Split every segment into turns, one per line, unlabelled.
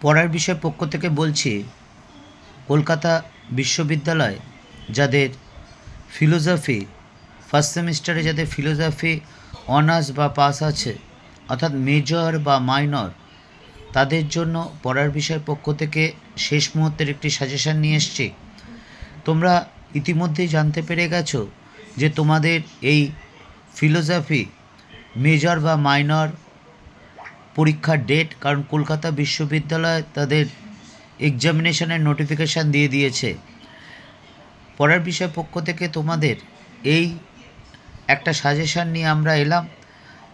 পড়ার বিষয় পক্ষ থেকে বলছি, কলকাতা বিশ্ববিদ্যালয় যাদের ফিলোজফি ফার্স্ট সেমিস্টারে যাদের ফিলোজফি অনার্স বা পাস আছে, অর্থাৎ মেজর বা মাইনর, তাদের জন্য পড়ার বিষয় পক্ষ থেকে শেষ মুহূর্তের একটি সাজেশান নিয়ে এসছি। তোমরা ইতিমধ্যেই জানতে পেরে গেছো যে তোমাদের এই ফিলোজফি মেজর বা মাইনর পরীক্ষার ডেট কারণ কলকাতা বিশ্ববিদ্যালয় তাদের এক্সামিনেশনের নোটিফিকেশান দিয়ে দিয়েছে। পড়ার বিষয় পক্ষ থেকে তোমাদের এই একটা সাজেশান নিয়ে আমরা এলাম।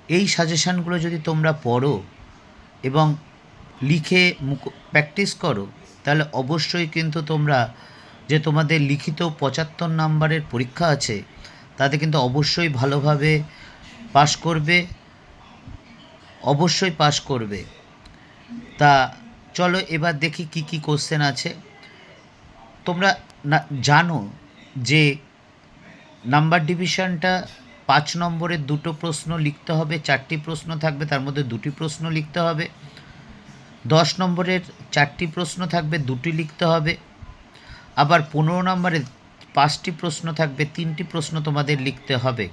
এই সাজেশানগুলো যদি তোমরা পড়ো এবং লিখে প্র্যাকটিস করো, তাহলে অবশ্যই কিন্তু তোমরা যে তোমাদের লিখিত পঁচাত্তর নাম্বারের পরীক্ষা আছে, তাতে কিন্তু অবশ্যই ভালোভাবে পাশ করবে। অবশ্যই পাশ করবে। তা চলো এবার দেখি কি কি কোশ্চেন আছে। তোমরা না, জানো যে নাম্বার ডিভিশনটা পাঁচ নম্বরের দুটো প্রশ্ন লিখতে হবে, চারটি প্রশ্ন থাকবে, তার মধ্যে দুটি প্রশ্ন লিখতে হবে। দশ নম্বরের চারটি প্রশ্ন থাকবে, দুটি লিখতে হবে। আবার পনেরো নম্বরের পাঁচটি প্রশ্ন থাকবে, তিনটি প্রশ্ন তোমাদের লিখতে হবে।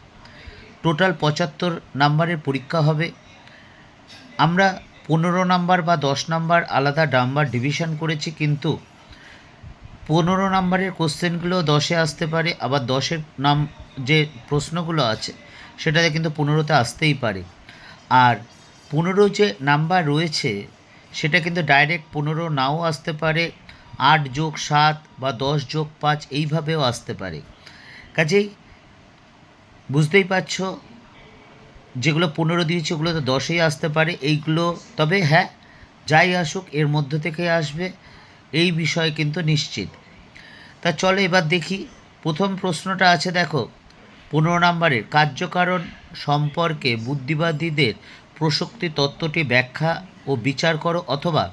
টোটাল পঁচাত্তর নাম্বারের পরীক্ষা হবে। আমরা পনেরো নাম্বার বা দশ নাম্বার আলাদা নাম্বার ডিভিশন করেছি, কিন্তু পনেরো নাম্বারের কোশ্চেনগুলো দশে আসতে পারে, আবার দশের নাম যে প্রশ্নগুলো আছে, সেটাতে কিন্তু পনেরোতে আসতেই পারে। আর পনেরো যে নাম্বার রয়েছে, সেটা কিন্তু ডাইরেক্ট পনেরো নাও আসতে পারে, আট যোগ সাত বা দশ যোগ পাঁচ, এইভাবেও আসতে পারে। কাজেই বুঝতেই পারছ যেগুলো পনেরো দিয়েছে ওগুলো তো দশেই আসতে পারে। এইগুলো, তবে হ্যাঁ যাই আসুক, এর মধ্য থেকে আসবে। এই বিষয় কিন্তু নিশ্চিত। তা চলো এবার দেখি। প্রথম প্রশ্নটা আছে, দেখো, পনেরো নম্বরের, কার্যকারণ সম্পর্কে বুদ্ধিবাদীদের প্রসক্তি তত্ত্বটি ব্যাখ্যা ও বিচার করো, অথবা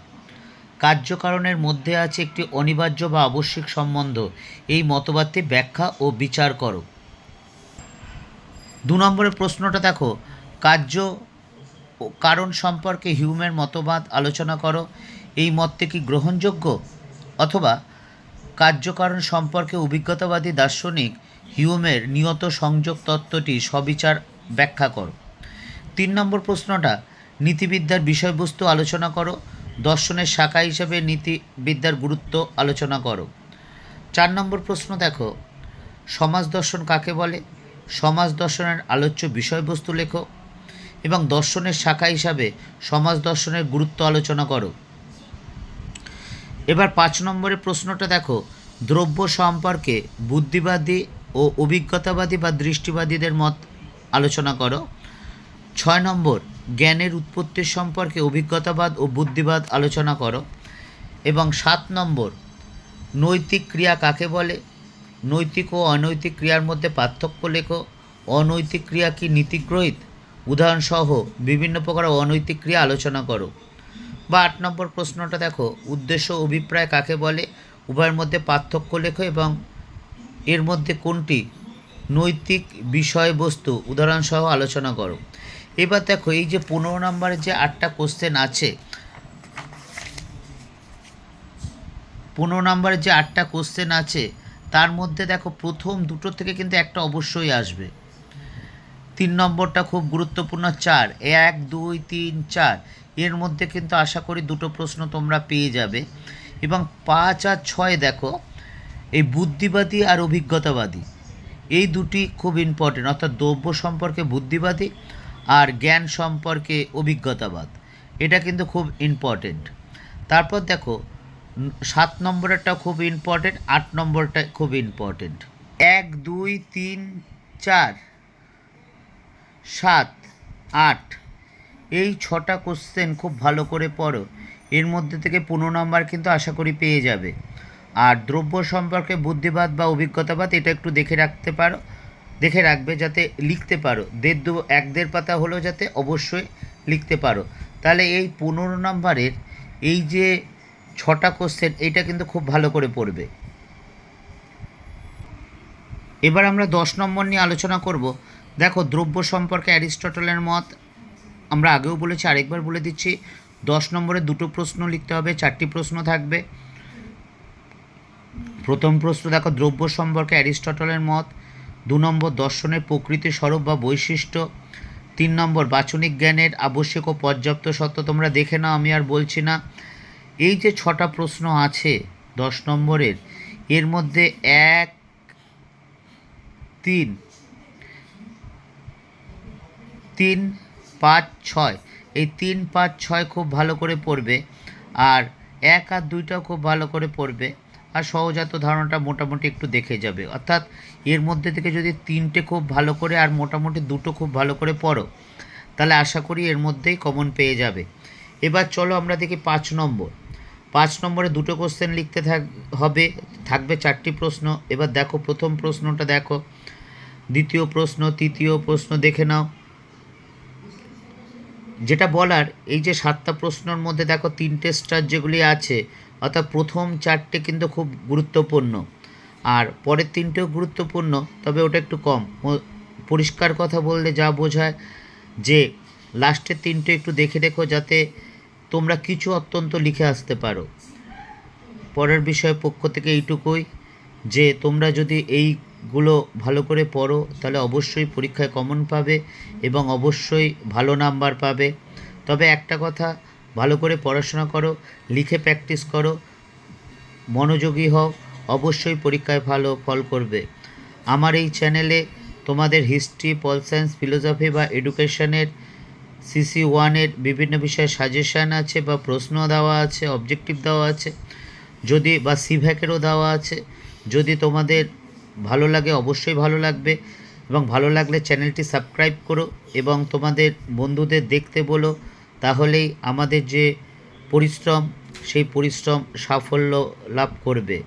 কার্যকারণের মধ্যে আছে একটি অনিবার্য বা আবশ্যিক সম্বন্ধ, এই মতবাদটি ব্যাখ্যা ও বিচার করো। দু নম্বরের প্রশ্নটা দেখো কার্য কারণ সম্পর্কে হিউমের মতবাদ আলোচনা করো। এই মতটি কি গ্রহণযোগ্য? অথবা কার্যকারণ সম্পর্কে অভিজ্ঞতাবাদী দার্শনিক হিউমের নিয়ত সংযোগ তত্ত্বটি সবিচার ব্যাখ্যা করো। তিন নম্বর প্রশ্নটা, নীতিবিদ্যার বিষয়বস্তু আলোচনা করো। দর্শনের শাখা হিসেবে নীতিবিদ্যার গুরুত্ব আলোচনা করো। চার নম্বর প্রশ্ন দেখো, সমাজ দর্শন কাকে বলে? সমাজ দর্শনের আলোচ্য বিষয়বস্তু লেখো। এবং দর্শনের শাখা হিসাবে সমাজ দর্শনের গুরুত্ব আলোচনা করো। এবার পাঁচ নম্বরের প্রশ্নটা দেখো। দ্রব্য সম্পর্কে বুদ্ধিবাদী ও অভিজ্ঞতাবাদী বা দৃষ্টিবাদীদের মত আলোচনা করো। ছয় নম্বর, জ্ঞানের উৎপত্তির সম্পর্কে অভিজ্ঞতাবাদ ও বুদ্ধিবাদ আলোচনা করো। এবং সাত নম্বর, নৈতিক ক্রিয়া কাকে বলে? নৈতিক ও অনৈতিক ক্রিয়ার মধ্যে পার্থক্য লেখো। অনৈতিক ক্রিয়া কি নীতিগ্রহিত? উদাহরণসহ বিভিন্ন প্রকার অনৈতিক ক্রিয়া আলোচনা করো। বা আট নম্বর প্রশ্নটা দেখো, উদ্দেশ্য অভিপ্রায় কাকে বলে? উভয়ের মধ্যে পার্থক্য লেখো এবং এর মধ্যে কোনটি? নৈতিক বিষয়বস্তু, উদাহরণসহ আলোচনা করো। এবার দেখো, এই যে পনেরো নম্বরের যে আটটা কোশ্চেন আছে, পনেরো নম্বরের যে আটটা কোশ্চেন আছে, তার মধ্যে দেখো প্রথম দুটো থেকে কিন্তু একটা অবশ্যই আসবে। তিন নম্বরটা খুব গুরুত্বপূর্ণ, চার। এক, দুই, তিন, চার। এর মধ্যে কিন্তু আশা করি দুটো প্রশ্ন তোমরা পেয়ে যাবে। এবং পাঁচ আর ছয় দেখো, এই বুদ্ধিবাদী আর অভিজ্ঞতাবাদী। এই দুটি খুব ইম্পর্টেন্ট অর্থাৎ দ্রব্য সম্পর্কে বুদ্ধিবাদী আর জ্ঞান সম্পর্কে অভিজ্ঞতাবাদ। এটা কিন্তু খুব ইম্পর্টেন্ট তারপর দেখো সাত নম্বরেরটা খুব ইম্পর্টেন্ট আট নম্বরটা খুব ইম্পর্টেন্ট এক, দুই, তিন, চার। সাত, আট। এই ছটা কোশ্চেন খুব ভালো করে পড়ো। এর মধ্যে থেকে পনেরো নম্বর কিন্তু আশা করি পেয়ে যাবে। আর দ্রব্য সম্পর্কে বুদ্ধিবাদ বা অভিজ্ঞতাবাদ এটা একটু দেখে রাখতে পারো। দেখে রাখবে যাতে লিখতে পারো। দেড় দু, এক দেড় পাতা হলেও যাতে অবশ্যই লিখতে পারো। তাহলে এই পনেরো নম্বরের এই যে ছটা কোশ্চেন এটা কিন্তু খুব ভালো করে পড়বে। এবার আমরা দশ নম্বর নিয়ে আলোচনা করব। দেখো, দ্রব্য সম্পর্কে অ্যারিস্টটলের মত আমরা আগেও বলেছি, আরেকবার বলে দিচ্ছি, দশ নম্বরে দুটো প্রশ্ন লিখতে হবে, চারটি প্রশ্ন থাকবে। প্রথম প্রশ্ন, দেখো, দ্রব্য সম্পর্কে অ্যারিস্টটলের মত, দু নম্বর দর্শনের প্রকৃতি স্বরূপ বা বৈশিষ্ট্য, তিন নম্বর, বাচনিক জ্ঞানের আবশ্যক ও পর্যাপ্ত সত্য তোমরা দেখে নাও, আমি আর বলছি না। এই যে ছটা প্রশ্ন আছে দশ নম্বরের, এর মধ্যে এক, তিন তিন পাঁচ ছয়। এই তিন পাঁচ ছয় খুব ভালো করে পড়বে আর এক আর দুইটাও খুব ভালো করে পড়বে আর সহজাত ধারণাটা মোটামুটি একটু দেখে যাবে। অর্থাৎ এর মধ্যে থেকে যদি তিনটে খুব ভালো করে আর মোটামুটি দুটো খুব ভালো করে পড়ো, তাহলে আশা করি এর মধ্যেই কমন পেয়ে যাবে। এবার চলো আমরা দেখি পাঁচ নম্বর। পাঁচ নম্বরে দুটো কোশ্চেন লিখতে থাক হবে, থাকবে চারটি প্রশ্ন। এবার দেখো প্রথম প্রশ্নটা দেখো। দ্বিতীয় প্রশ্ন, তৃতীয় প্রশ্ন দেখে নাও। যেটা বলার, এই যে সাতটা প্রশ্নের মধ্যে দেখো তিনটে স্টার যেগুলি আছে, অর্থাৎ প্রথম চারটে কিন্তু খুব গুরুত্বপূর্ণ। আর পরের তিনটেও গুরুত্বপূর্ণ, তবে ওটা একটু কম। পরিষ্কার কথা বললে যা বোঝায় যে লাস্টের তিনটে একটু দেখে দেখো যাতে তোমরা কিছু অত্যন্ত লিখে আসতে পারো। পরের বিষয় পক্ষ থেকে এইটুকুই যে, তোমরা যদি এইগুলো ভালো করে পড়ো, তাহলে অবশ্যই পরীক্ষায় কমন পাবে এবং অবশ্যই ভালো নাম্বার পাবে। তবে একটা কথা, ভালো করে পড়াশোনা করো, লিখে প্র্যাকটিস করো, মনোযোগী হও, অবশ্যই পরীক্ষায় ভালো ফল করবে। আমার এই চ্যানেলে তোমাদের হিস্ট্রি পল সায়েন্স ফিলোসফি বা এডুকেশনের সিসি ওয়ানের বিভিন্ন বিষয়ে সাজেশান আছে বা প্রশ্ন দেওয়া আছে অবজেক্টিভ দেওয়া আছে, যদি বা সিভ্যাকেরও দেওয়া আছে, যদি তোমাদের ভালো লাগে, অবশ্যই ভালো লাগবে। এবং ভালো লাগলে চ্যানেলটি সাবস্ক্রাইব করো এবং তোমাদের বন্ধুদের দেখতে বলো। তাহলেই আমাদের যে পরিশ্রম, সেই পরিশ্রম সাফল্য লাভ করবে।